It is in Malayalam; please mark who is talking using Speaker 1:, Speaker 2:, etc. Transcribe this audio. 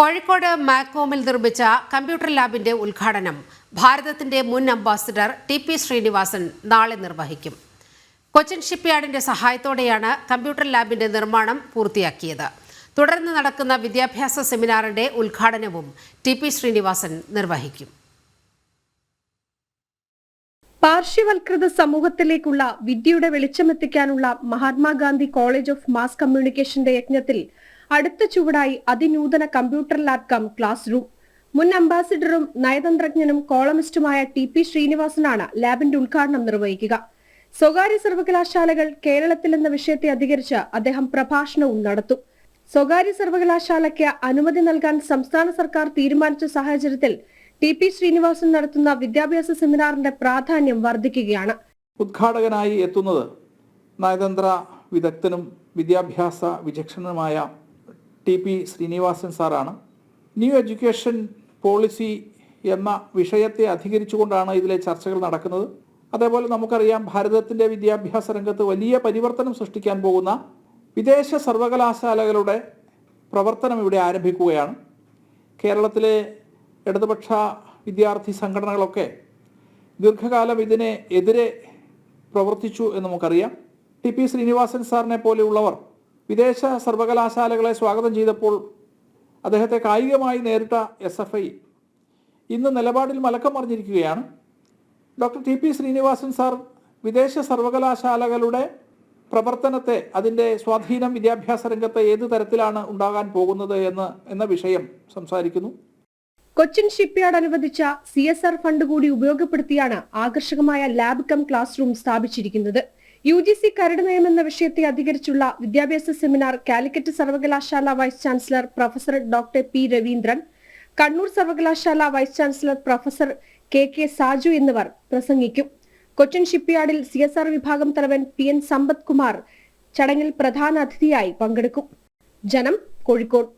Speaker 1: കോഴിക്കോട് മാക്കോമിൽ നിർമ്മിച്ച കമ്പ്യൂട്ടർ ലാബിന്റെ ഉദ്ഘാടനം ഭാരതത്തിന്റെ മുൻ അംബാസിഡർ ടി പി ശ്രീനിവാസൻ നാളെ നിർവഹിക്കും. കൊച്ചിൻ ഷിപ്പ്യാർഡിന്റെ സഹായത്തോടെയാണ് കമ്പ്യൂട്ടർ ലാബിന്റെ നിർമ്മാണം പൂർത്തിയാക്കിയത്. തുടർന്ന് നടക്കുന്ന വിദ്യാഭ്യാസ സെമിനാറിന്റെ ഉദ്ഘാടനവും ടി പി ശ്രീനിവാസൻ നിർവഹിക്കും.
Speaker 2: പാർശ്വവൽകൃത സമൂഹത്തിലേക്കുള്ള വിദ്യയുടെ വെളിച്ചമെത്തിക്കാനുള്ള മഹാത്മാഗാന്ധി കോളേജ് ഓഫ് മാസ് കമ്മ്യൂണിക്കേഷന്റെ യജ്ഞത്തിൽ അടുത്ത ചുവടായി അതിനൂതന computer lab cum class room മുൻ അംബാസിഡറും നയതന്ത്രജ്ഞനും കോളമിസ്റ്റുമായ ടി പി ശ്രീനിവാസനാണ് ലാബിന്റെ ഉദ്ഘാടനം നിർവഹിക്കുക. സ്വകാര്യ സർവകലാശാലകൾ കേരളത്തിൽ എന്ന വിഷയത്തെ അധികരിച്ച് അദ്ദേഹം പ്രഭാഷണവും നടത്തും. സ്വകാര്യ സർവകലാശാലയ്ക്ക് അനുമതി നൽകാൻ സംസ്ഥാന സർക്കാർ തീരുമാനിച്ച സാഹചര്യത്തിൽ ടി പി ശ്രീനിവാസൻ നടത്തുന്ന വിദ്യാഭ്യാസ സെമിനാറിന്റെ പ്രാധാന്യം വർദ്ധിക്കുകയാണ്.
Speaker 3: ഉദ്ഘാടകനായി എത്തുന്നത് നയതന്ത്ര വിദഗ്ധനും വിദ്യാഭ്യാസ വിചക്ഷണനുമായ ടി പി ശ്രീനിവാസൻ സാറാണ്. ന്യൂ എഡ്യൂക്കേഷൻ പോളിസി എന്ന വിഷയത്തെ അധികരിച്ചുകൊണ്ടാണ് ഇതിലെ ചർച്ചകൾ നടക്കുന്നത്. അതേപോലെ നമുക്കറിയാം ഭാരതത്തിന്റെ വിദ്യാഭ്യാസ രംഗത്ത് വലിയ പരിവർത്തനം സൃഷ്ടിക്കാൻ പോകുന്ന വിദേശ സർവകലാശാലകളുടെ പ്രവർത്തനം ഇവിടെ ആരംഭിക്കുകയാണ്. കേരളത്തിലെ ഇടതുപക്ഷ വിദ്യാർത്ഥി സംഘടനകളൊക്കെ ദീർഘകാലം ഇതിനെ എതിരെ പ്രവർത്തിച്ചു എന്ന് നമുക്കറിയാം. ടി പി ശ്രീനിവാസൻ സാറിനെ പോലെയുള്ളവർ വിദേശ സർവകലാശാലകളെ സ്വാഗതം ചെയ്തപ്പോൾ അദ്ദേഹത്തെ കായികമായി നേരിട്ട എസ് എഫ് ഐ ഇന്ന് നിലപാടിൽ മലക്കം മറിഞ്ഞിരിക്കുകയാണ്. Doctor T P Srinivasan sir വിദേശ സർവകലാശാലകളുടെ പ്രവർത്തനത്തെ അതിന്റെ സ്വാധീനം വിദ്യാഭ്യാസ രംഗത്ത് ഏത് തരത്തിലാണ് ഉണ്ടാകാൻ പോകുന്നത് എന്ന് എന്ന വിഷയം സംസാരിക്കുന്നു.
Speaker 2: കൊച്ചിൻ ഷിപ്പ്യാർഡ് അനുവദിച്ച സി എസ് ആർ ഫണ്ട് കൂടി ഉപയോഗപ്പെടുത്തിയാണ് ആകർഷകമായ ലാബ് കം ക്ലാസ് റൂം സ്ഥാപിച്ചിരിക്കുന്നത്. യു ജി സി കരട് നയം എന്ന വിഷയത്തെ അധികരിച്ചുള്ള വിദ്യാഭ്യാസ സെമിനാർ കാലിക്കറ്റ് സർവകലാശാല vice chancellor professor doctor P Raveendran Kannur സർവകലാശാല vice chancellor professor K K Saju എന്നിവർ പ്രസംഗിക്കും. കൊച്ചിൻ ഷിപ്പ്യാർഡിൽ സി എസ് ആർ വിഭാഗം തലവൻ പി എൻ സമ്പത് കുമാർ ചടങ്ങിൽ പ്രധാന അതിഥിയായി പങ്കെടുക്കും. ജനം കോഴിക്കോട്.